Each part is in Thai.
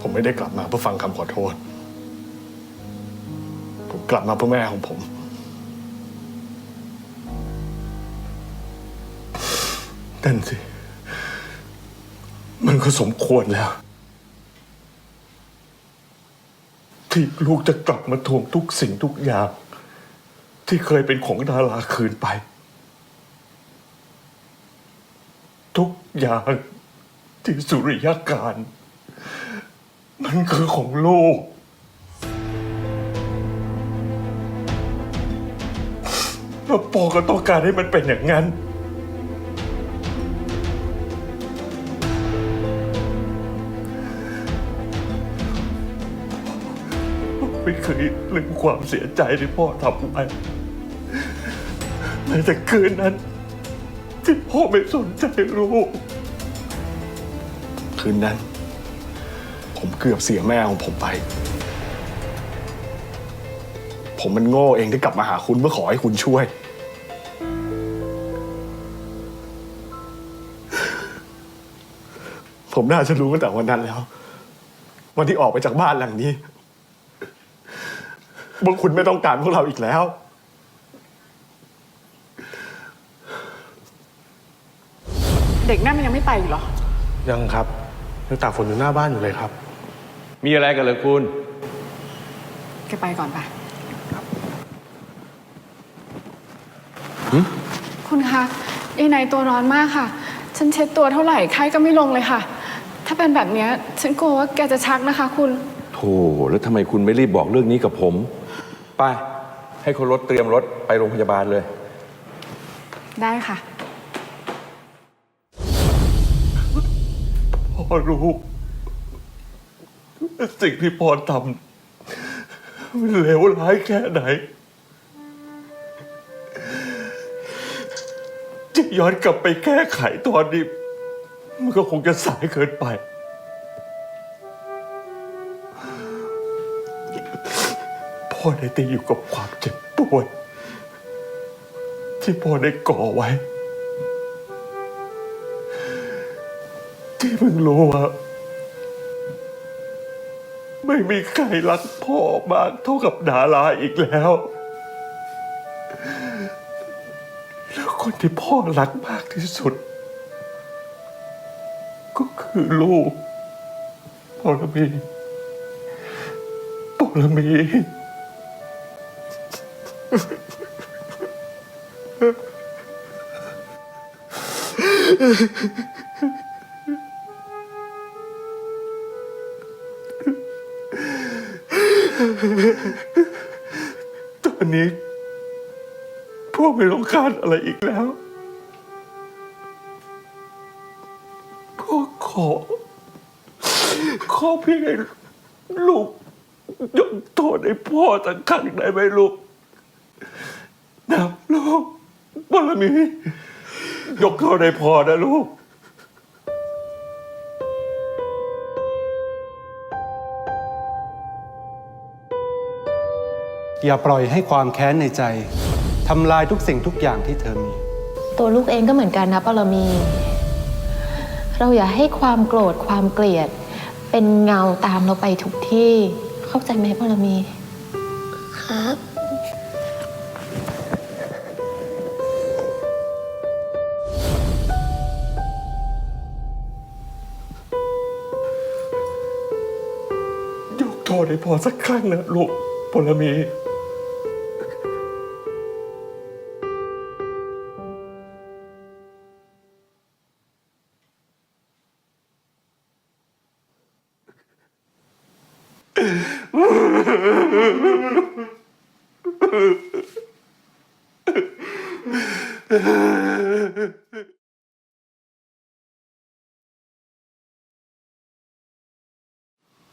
ผมไม่ได้กลับมาเพื่อฟังคำขอโทษ ผมกลับมาเพื่อแม่ของผม นั่นสิ มันก็สมควรแล้ว ที่ลูกจะกลับมาทวงทุกสิ่งทุกอย่าง ที่เคยเป็นของดาราคืนไป ทุกอย่างที่สุริยการ มันคือของลูก แล้วปอก็ต้องการให้มันเป็นอย่างนั้น ไม่เคยลืมความเสียใจที่พ่อทำไว้แม้แต่คืนนั้น ที่พ่อไม่สนใจลูก คืนนั้น ผมเกือบเสียแม่ของผมไป ผมมันโง่เองที่กลับมาหาคุณเพื่อขอให้คุณช่วย ผมน่าจะรู้ตั้งแต่วันนั้นแล้ว วันที่ออกไปจากบ้านหลังนี้ว่าคุณไม่ต้องการพวกเราอีกแล้ว เด็กนั่นมันยังไม่ไปอีกเหรอ ยังครับยังตากฝนอยู่หน้าบ้านอยู่เลยครับ มีอะไรกันเหรอคุณ แกไปก่อนไปคุณคะไอ้นายตัวร้อนมากค่ะ ฉันเช็ดตัวเท่าไหร่ไข้ก็ไม่ลงเลยค่ะ ถ้าเป็นแบบเนี้ยฉันกลัวว่าแกจะชักนะคะ คุณ โธ่แล้วทำไมคุณไม่รีบบอกเรื่องนี้กับผม ไป ให้คนรถเตรียมรถไปโรงพยาบาลเลย ได้ค่ะ พ่อรู้ สิ่งที่พ่อทำมันเลวร้ายแค่ไหน จะย้อนกลับไปแก้ไขตอนนี้ มันก็คงจะสายเกินไป พ่อได้ตีอยู่กับความเจ็บปวด ที่พ่อได้ก่อไว้ ที่เพิ่งรู้ว่า ไม่มีใครรักพ่อมากเท่ากับดาราอีกแล้ว แล้วคนที่พ่อรักมากที่สุด ก็คือลูกปรมีปรมี ตอนนี้ พวกไม่ต้องการอะไรอีกแล้ว พวกขอ ขอเพียงให้ลูกยกโทษให้พ่อสักครั้งได้ไหมลูกนะลูกบารมียกโทษให้พ่อนะลูก อย่าปล่อยให้ความแค้นในใจทำลายทุกสิ่งทุกอย่างที่เธอมี ตัวลูกเองก็เหมือนกันนะปรมี เราอย่าให้ความโกรธความเกลียด เป็นเงาตามเราไปทุกที่ เข้าใจไหมปรมี ครับ ยกโทษให้พ่อสักครั้งนะลูกปรมี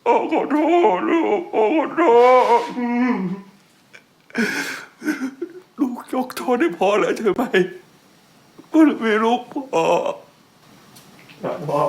โอ้ขอโทษลูกโอ้ขอโทษลูกยกโทษให้พ่อแล้วใช่ไหมเพื่อมีลูกพ่อพ่อ